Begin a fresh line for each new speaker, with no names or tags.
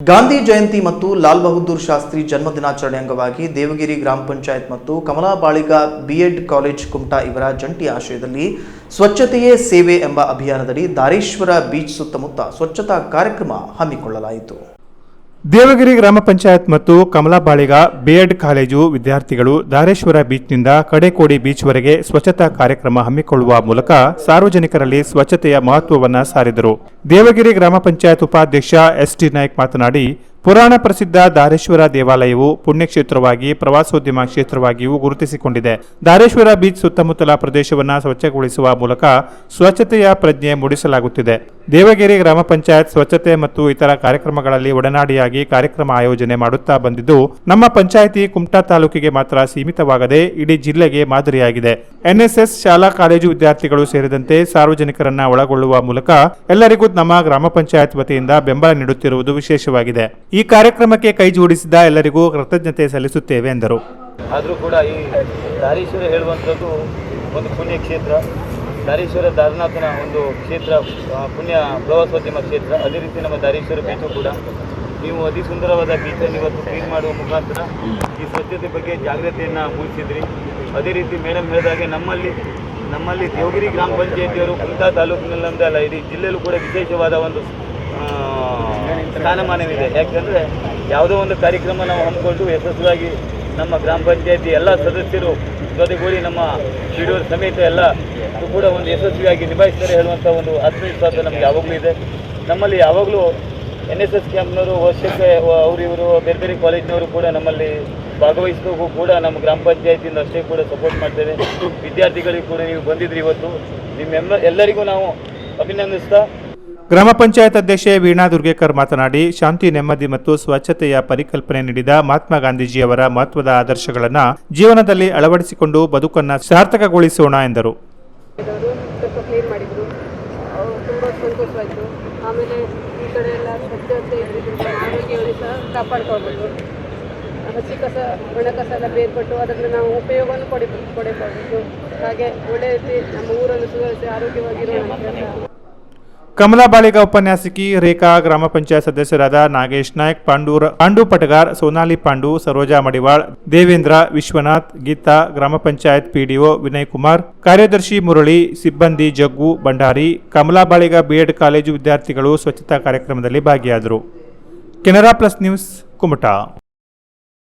ಗಾಂಧಿ ಜಯಂತಿ ಮತ್ತು ಲಾಲ್ ಬಹದ್ದೂರ್ ಶಾಸ್ತ್ರಿ ಜನ್ಮ ದಿನಾಚರಣೆ ಅಂಗವಾಗಿ ದೇವಗಿರಿ ಗ್ರಾಮ ಪಂಚಾಯತ್ ಮತ್ತು Kamala Baliga B Ed college Kumta ಇವರ ಜಂಟಿ ಆಶ್ರಯದಲ್ಲಿ ಸ್ವಚ್ಛತೆಯೇ ಸೇವೆ ಎಂಬ ಅಭಿಯಾನದಡಿ ದಾರೇಶ್ವರ ಬೀಚ್ ಸುತ್ತಮುತ್ತ ಸ್ವಚ್ಛತಾ ಕಾರ್ಯಕ್ರಮ ಹಮ್ಮಿಕೊಳ್ಳಲಾಯಿತು.
ದೇವಗಿರಿ ಗ್ರಾಮ ಪಂಚಾಯತ್ ಮತ್ತು ಕಮಲಾಬಾಳಿಗ ಬಿಎಡ್ ಕಾಲೇಜು ವಿದ್ಯಾರ್ಥಿಗಳು ದಾರೇಶ್ವರ ಬೀಚ್ನಿಂದ ಕಡೆಕೋಡಿ ಬೀಚ್ವರೆಗೆ ಸ್ವಚ್ಛತಾ ಕಾರ್ಯಕ್ರಮ ಹಮ್ಮಿಕೊಳ್ಳುವ ಮೂಲಕ ಸಾರ್ವಜನಿಕರಲ್ಲಿ ಸ್ವಚ್ಛತೆಯ ಮಹತ್ವವನ್ನು ಸಾರಿದರು. ದೇವಗಿರಿ ಗ್ರಾಮ ಪಂಚಾಯತ್ ಉಪಾಧ್ಯಕ್ಷ ಎಸ್ಟಿ ನಾಯ್ಕ್ ಮಾತನಾಡಿ ಪುರಾಣ ಪ್ರಸಿದ್ಧ ದಾರೇಶ್ವರ ದೇವಾಲಯವು ಪುಣ್ಯಕ್ಷೇತ್ರವಾಗಿ, ಪ್ರವಾಸೋದ್ಯಮ ಕ್ಷೇತ್ರವಾಗಿಯೂ ಗುರುತಿಸಿಕೊಂಡಿದೆ. ದಾರೇಶ್ವರ ಬೀಚ್ ಸುತ್ತಮುತ್ತಲ ಪ್ರದೇಶವನ್ನು ಸ್ವಚ್ಛಗೊಳಿಸುವ ಮೂಲಕ ಸ್ವಚ್ಛತೆಯ ಪ್ರಜ್ಞೆ ಮೂಡಿಸಲಾಗುತ್ತಿದೆ. ದೇವಗಿರಿ ಗ್ರಾಮ ಪಂಚಾಯತ್ ಸ್ವಚ್ಛತೆ ಮತ್ತು ಇತರ ಕಾರ್ಯಕ್ರಮಗಳಲ್ಲಿ ಒಡನಾಡಿಯಾಗಿ ಕಾರ್ಯಕ್ರಮ ಆಯೋಜನೆ ಮಾಡುತ್ತಾ ಬಂದಿದ್ದು, ನಮ್ಮ ಪಂಚಾಯಿತಿ ಕುಮಟಾ ತಾಲೂಕಿಗೆ ಮಾತ್ರ ಸೀಮಿತವಾಗದೆ ಇಡೀ ಜಿಲ್ಲೆಗೆ ಮಾದರಿಯಾಗಿದೆ. ಎನ್ಎಸ್ಎಸ್ ಶಾಲಾ ಕಾಲೇಜು ವಿದ್ಯಾರ್ಥಿಗಳು ಸೇರಿದಂತೆ ಸಾರ್ವಜನಿಕರನ್ನ ಒಳಗೊಳ್ಳುವ ಮೂಲಕ ಎಲ್ಲರಿಗೂ ನಮ್ಮ ಗ್ರಾಮ ಪಂಚಾಯತ್ ವತಿಯಿಂದ ಬೆಂಬಲ ನೀಡುತ್ತಿರುವುದು ವಿಶೇಷವಾಗಿದೆ. ಈ ಕಾರ್ಯಕ್ರಮಕ್ಕೆ ಕೈ ಜೋಡಿಸಿದ ಎಲ್ಲರಿಗೂ ಕೃತಜ್ಞತೆ ಸಲ್ಲಿಸುತ್ತೇವೆ ಎಂದರು.
ಆದರೂ ಕೂಡ ಈ ದಾರೀಶ್ವರ ಹೇಳುವಂಥದ್ದು ಒಂದು ಪುಣ್ಯ ಕ್ಷೇತ್ರ. ದಾರೀಶ್ವರ ದಾರನಾಥನ ಒಂದು ಕ್ಷೇತ್ರ ಪುಣ್ಯ ಪ್ರವಾಸೋದ್ಯಮ ಕ್ಷೇತ್ರ. ಅದೇ ರೀತಿ ನಮ್ಮ ದಾರೀಶ್ವರ ಬೀಚು ಕೂಡ. ನೀವು ಅತಿ ಸುಂದರವಾದ ಬೀಚನ್ನು ಇವತ್ತು ಕ್ಲೀನ್ ಮಾಡುವ ಮುಖಾಂತರ ಈ ಸ್ವಚ್ಛತೆ ಬಗ್ಗೆ ಜಾಗೃತಿಯನ್ನು ಮೂಡಿಸಿದ್ರಿ. ಅದೇ ರೀತಿ ಮೇಡಮ್ ಹೇಳಿದಾಗೆ ನಮ್ಮಲ್ಲಿ ನಮ್ಮಲ್ಲಿ ದೇವಗಿರಿ ಗ್ರಾಮ ಪಂಚಾಯತಿಯವರು ಕುಮಟಾ ತಾಲೂಕಿನಲ್ಲಂದೇ ಅಲ್ಲ ಇಡೀ ಜಿಲ್ಲೆಯಲ್ಲೂ ಕೂಡ ವಿಶೇಷವಾದ ಒಂದು ಸ್ಥಾನಮಾನವಿದೆ. ಯಾಕೆಂದರೆ ಯಾವುದೋ ಒಂದು ಕಾರ್ಯಕ್ರಮ ನಾವು ಹಮ್ಮಿಕೊಂಡು ಯಶಸ್ವಿಯಾಗಿ ನಮ್ಮ ಗ್ರಾಮ ಪಂಚಾಯತಿ ಎಲ್ಲ ಸದಸ್ಯರು ಜೊತೆಗೂಡಿ ನಮ್ಮ ಪಿಡಿಒ ಸಮೇತ ಎಲ್ಲ ಕೂಡ ಒಂದು ಯಶಸ್ವಿಯಾಗಿ ನಿಭಾಯಿಸ್ತಾರೆ ಹೇಳುವಂಥ ಒಂದು ಆತ್ಮವಿಶ್ವಾಸ ನಮಗೆ ಯಾವಾಗಲೂ ಇದೆ. ನಮ್ಮಲ್ಲಿ ಯಾವಾಗಲೂ ಎನ್ ಎಸ್ ಎಸ್ ಕ್ಯಾಂಪ್ನವರು, ವರ್ಷಕ್ಕೆ ಅವರು ಇವರು ಬೇರೆ ಬೇರೆ ಕಾಲೇಜಿನವರು ಕೂಡ ನಮ್ಮಲ್ಲಿ ಭಾಗವಹಿಸೋಕ್ಕೂ ಕೂಡ ನಮ್ಮ ಗ್ರಾಮ ಪಂಚಾಯತಿಯಿಂದ ಅಷ್ಟೇ ಕೂಡ ಸಪೋರ್ಟ್ ಮಾಡ್ತೇವೆ. ವಿದ್ಯಾರ್ಥಿಗಳಿಗೂ ಕೂಡ ನೀವು ಬಂದಿದ್ರಿ ಇವತ್ತು. ನಿಮ್ಮೆಲ್ಲ ಎಲ್ಲರಿಗೂ ನಾವು ಅಭಿನಂದಿಸ್ತಾ
ಗ್ರಾಮ ಪಂಚಾಯತ್ ಅಧ್ಯಕ್ಷೆ ವೀಣಾ ದುರ್ಗೇಕರ್ ಮಾತನಾಡಿ, ಶಾಂತಿ, ನೆಮ್ಮದಿ ಮತ್ತು ಸ್ವಚ್ಛತೆಯ ಪರಿಕಲ್ಪನೆ ನೀಡಿದ ಮಹಾತ್ಮ ಗಾಂಧೀಜಿಯವರ ಮಹತ್ವದ ಆದರ್ಶಗಳನ್ನು ಜೀವನದಲ್ಲಿ ಅಳವಡಿಸಿಕೊಂಡು ಬದುಕನ್ನು ಸಾರ್ಥಕಗೊಳಿಸೋಣ ಎಂದರು.
ಕಡೆ ಹಸಿ ಕಸ ಒಣ ಕಸ ಎಲ್ಲ ಬೇರ್ಪಟ್ಟು ಅದನ್ನು ನಾವು ಉಪಯೋಗವನ್ನು ಪಡಿ ಪಡೆಯಬಹುದು ಹಾಗೆ ಒಳ್ಳೆಯ ರೀತಿ ನಮ್ಮ ಊರನ್ನು ಸುಧಾರಿಸಿ ಆರೋಗ್ಯವಾಗಿರೋಣ ಅಂತ
ಕಮಲಾ ಬಾಳಿಗ ಉಪನ್ಯಾಸಕಿ ರೇಖಾ ಗ್ರಾಮ ಪಂಚಾಯತ್ ಸದಸ್ಯರಾದ ನಾಗೇಶ್ ನಾಯ್ಕ್, ಪಾಂಡೂರ್, ಪಾಂಡು ಪಟಗಾರ್, ಸೋನಾಲಿ ಪಾಂಡು, ಸರೋಜಾ ಮಡಿವಾಳ್, ದೇವೇಂದ್ರ ವಿಶ್ವನಾಥ್, ಗೀತಾ, ಗ್ರಾಮ ಪಂಚಾಯತ್ ಪಿಡಿಒ ವಿನಯ್ ಕುಮಾರ್, ಕಾರ್ಯದರ್ಶಿ ಮುರಳಿ, ಸಿಬ್ಬಂದಿ Jaggu Bhandari, Kamala Baliga B Ed college ವಿದ್ಯಾರ್ಥಿಗಳು ಸ್ವಚ್ಛತಾ ಕಾರ್ಯಕ್ರಮದಲ್ಲಿ ಭಾಗಿಯಾದರು. Canara plus news Kumta.